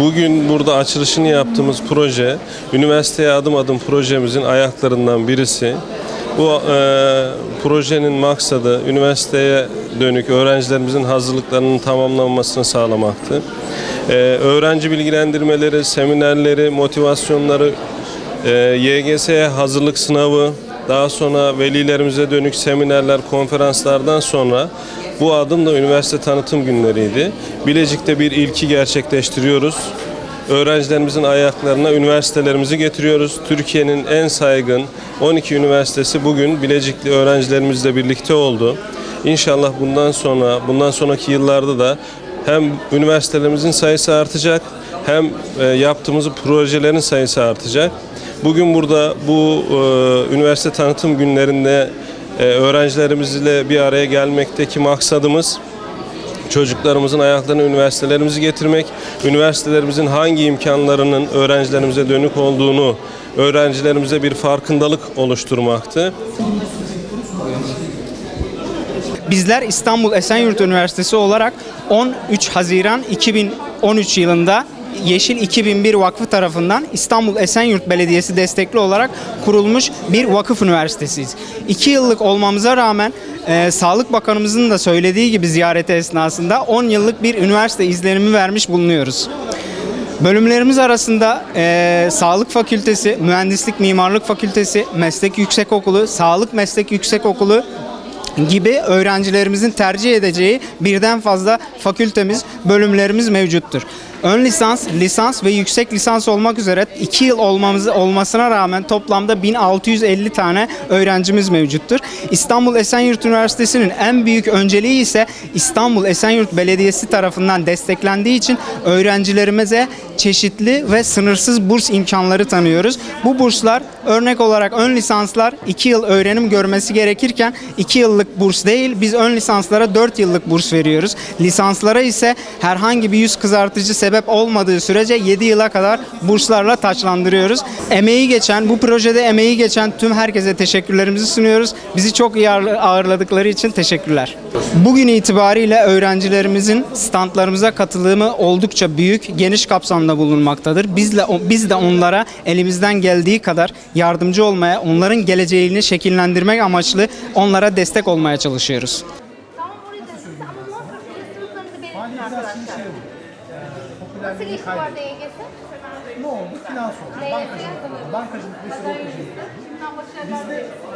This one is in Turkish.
Bugün burada açılışını yaptığımız proje, üniversiteye adım adım projemizin ayaklarından birisi. Bu e, projenin maksadı üniversiteye dönük öğrencilerimizin hazırlıklarının tamamlanmasını sağlamaktı. E, öğrenci bilgilendirmeleri, seminerleri, motivasyonları, e, YGS'ye hazırlık sınavı, daha sonra velilerimize dönük seminerler, konferanslardan sonra bu adım da üniversite tanıtım günleriydi. Bilecik'te bir ilki gerçekleştiriyoruz. Öğrencilerimizin ayaklarına üniversitelerimizi getiriyoruz. Türkiye'nin en saygın 12 üniversitesi bugün Bilecikli öğrencilerimizle birlikte oldu. İnşallah bundan sonra, bundan sonraki yıllarda da hem üniversitelerimizin sayısı artacak hem e, yaptığımız projelerin sayısı artacak. Bugün burada bu e, üniversite tanıtım günlerinde e, öğrencilerimizle bir araya gelmekteki maksadımız çocuklarımızın ayaklarına üniversitelerimizi getirmek, üniversitelerimizin hangi imkanlarının öğrencilerimize dönük olduğunu öğrencilerimize bir farkındalık oluşturmaktı. Bizler İstanbul Esenyurt Üniversitesi olarak 13 Haziran 2013 yılında Yeşil 2001 Vakfı tarafından İstanbul Esenyurt Belediyesi destekli olarak kurulmuş bir vakıf üniversitesiyiz. 2 yıllık olmamıza rağmen e, Sağlık Bakanımızın da söylediği gibi ziyareti esnasında 10 yıllık bir üniversite izlenimi vermiş bulunuyoruz. Bölümlerimiz arasında eee, Sağlık Fakültesi, Mühendislik Mimarlık Fakültesi, Meslek Yüksekokulu, Sağlık Meslek Yüksekokulu gibi öğrencilerimizin tercih edeceği birden fazla fakültemiz, bölümlerimiz mevcuttur. Ön lisans, lisans ve yüksek lisans olmak üzere 2 yıl olmamız olmasına rağmen toplamda 1650 tane öğrencimiz mevcuttur. İstanbul Esenyurt Üniversitesi'nin en büyük önceliği ise İstanbul Esenyurt Belediyesi tarafından desteklendiği için öğrencilerimize çeşitli ve sınırsız burs imkanları tanıyoruz. Bu burslar örnek olarak ön lisanslar 2 yıl öğrenim görmesi gerekirken 2 yıllık burs değil biz ön lisanslara 4 yıllık burs veriyoruz. Lisanslara ise herhangi bir yüz kızartıcı sebep olmadığı sürece 7 yıla kadar burslarla taçlandırıyoruz. Emeği geçen, bu projede emeği geçen tüm herkese teşekkürlerimizi sunuyoruz. Bizi çok iyi ağırla- ağırladıkları için teşekkürler. Bugün itibariyle öğrencilerimizin standlarımıza katılımı oldukça büyük, geniş kapsamda bulunmaktadır. Bizle biz de onlara elimizden geldiği kadar yardımcı olmaya, onların geleceğini şekillendirmek amaçlı onlara destek olmaya çalışıyoruz. Nasıl geçti bu arada YGS? Ne oldu? Finans oldu. Bankacılık, bankacılık ve sigortacılık. Başarılar.